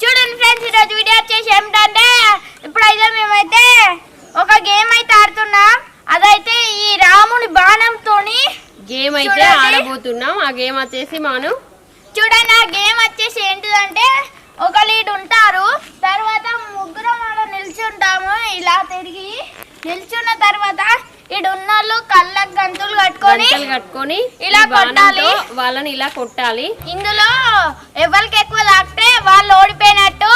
చూడండి ఫ్రెండ్స్ ఈరోజు వీడియో వచ్చేసి ఏమిటంటే ఇప్పుడైతే మేమైతే ఒక గేమ్ అయితే ఆడుతున్నాం అదైతే ఈ రాముని బాణంతోని గేమ్ అయితే. ఆడబోతున్నాం ఆ గేమ్ వచ్చేసి మనం చూడండి ఆ గేమ్ వచ్చేసి ఏంటిదంటే ఒక లీడ్ ఉంటారు తర్వాత ముగ్గురం ఆడ నిల్చుంటాము ఇలా తిరిగి నిల్చున్న తర్వాత ఇడు ఉన్నోళ్ళు కళ్ళకు గంతులు కట్టుకొని గంటలు కట్టుకొని ఇలా ఈ బాణంతో కొట్టాలి. వాళ్ళని ఇలా కొట్టాలి. ఇందులో ఎవరికి ఎక్కువ తాకితే వాళ్ళు ఓడిపోయినట్టు.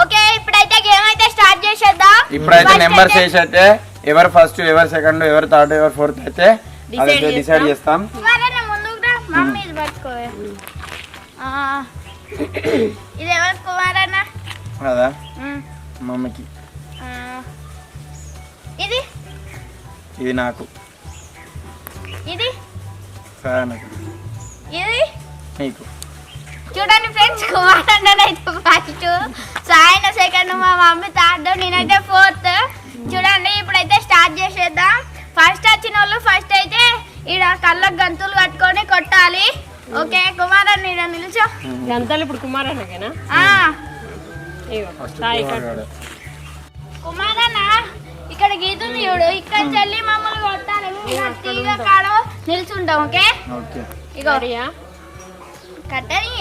ఓకే ఇప్పుడైతే గేమ్ అయితే స్టార్ట్ చేసేద్దాం. ఇప్పుడైతే First నెంబర్స్ అయితే- ఎవరు ఫస్ట్ ఎవరు సెకండ్ ఎవరు థర్డ్ ఎవరు ఫోర్త్ అయితే Decide అదైతే డిసైడ్ చేస్తాం. కుమారన్న ముందుకు రా మమ్మీ ఇది పట్టుకో ఆ, ఇది ఎవరు కుమారన్న? కదా ఉమ్, మమ్మకి. ఇది నాకు. ఇది? సాయనకు ఇది? నీకు. చూడండి ఫ్రెండ్స్ కుమారన్న అయితే ఫస్ట్ సాయన సెకండ్ మా మమ్మీ థర్డ్ నేనైతే ఫోర్త్ చూడండి ఇప్పుడైతే స్టార్ట్ చేసేద్దాం. ఫస్ట్ వచ్చిన వాళ్ళు ఫస్ట్ అయితే ఈడ కళ్ళకు గంతులు కట్టుకొని కొట్టాలి. ఓకే కుమారన్న ఈడ నిల్చో. గంటలు ఇప్పుడు ఇగో సాయి కట్టు. కుమారన్న ఇక్కడ గీతుంది చూడు. ఇక్కడ చెల్లి మమ్మల్ని కొట్టాలి మేము తీగ కాడ నిల్చుంటాం ఓకే? ఓకే. ఇగో. రెడీయా? కట్టని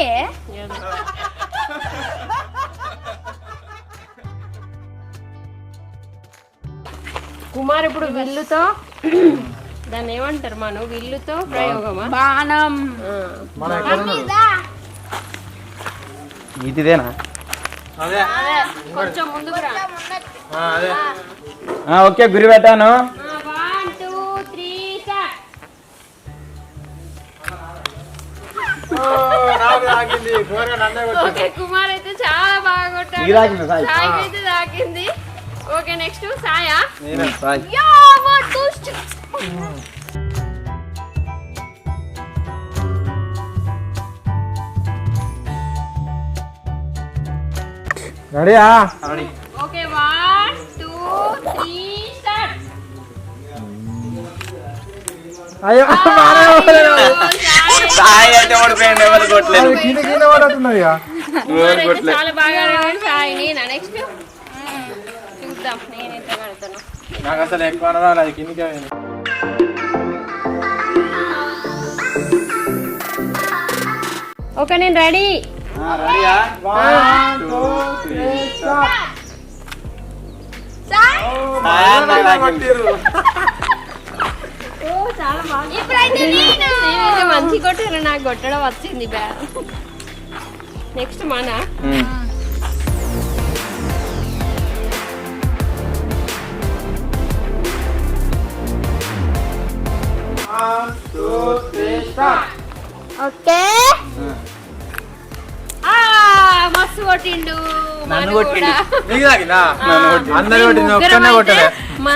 కుమార్ ఇప్పుడు విల్లుతో దాన్ని ఏమంటారు మనం? విల్లుతో ప్రయోగమా? బాణం? ఇదిదేనా కొంచెం ముందుకు రా. ఓకే గురి పెట్టాను. కుమార్ అయితే చాలా బాగా కొట్టాడు. తాకిందా సాయి? సాయికి అయితే తాకింది ఓకే నెక్స్ట్ సాయా. రెడీయా? అయ్యో సాయి అయితే ఓడిపోయింది ఎవరు కొట్టలేదు ఎవరు కొట్టలేదు చాలా బాగా ఆడాడు సాయి. నేనా? నెక్స్ట్ చూద్దాం. నేను ఎంత కడతాను నాకు అసలు ఎక్కువ రాలేదు అది కిందికే పోయింది. ఓకే నేను రెడీ. ఆ, రెడీయా? వన్ టూ త్రీ స్టార్ట్ మంచి కొట్టాను నాకు కొట్టడం వచ్చింది నెక్స్ట్ మన. ఓకే. మస్తు కొట్టిండు. నన్ను కొట్టిండు. అందరు ముగ్గురం ఒక్కనే కొట్టలే.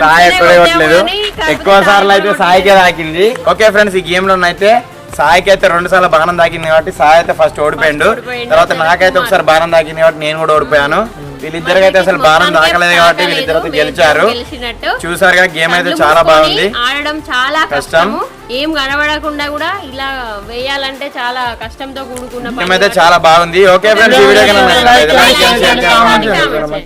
సాయి ఎక్కడే కాకపోతే ఎక్కువ సార్లు అయితే సాయి సాయికే తాకింది. ఓకే ఫ్రెండ్స్ ఈ గేమ్లో అయితే సాయికి అయితే రెండు సార్లు బాణం తాకింది కాబట్టి సాయి అయితే ఫస్ట్ ఓడిపోయిండు. తర్వాత నాకైతే ఒకసారి బాణం తాకింది కాబట్టి నేను కూడా ఓడిపోయాను. వీళ్ళిద్దరికి అయితే అసలు బాణం తాకలేదు కాబట్టి. వీళ్ళిద్దరు గెలిచారు. చూసారుగా గేమ్ అయితే చాలా బాగుంది. ఆడడం చాలా కష్టం. ఏం కనబడకుండా కూడా ఇలా వేయాలంటే చాలా కష్టంతో కూడుకున్న అయితే చాలా బాగుంది. ఓకే ఫ్రెండ్స్ ఈ వీడియో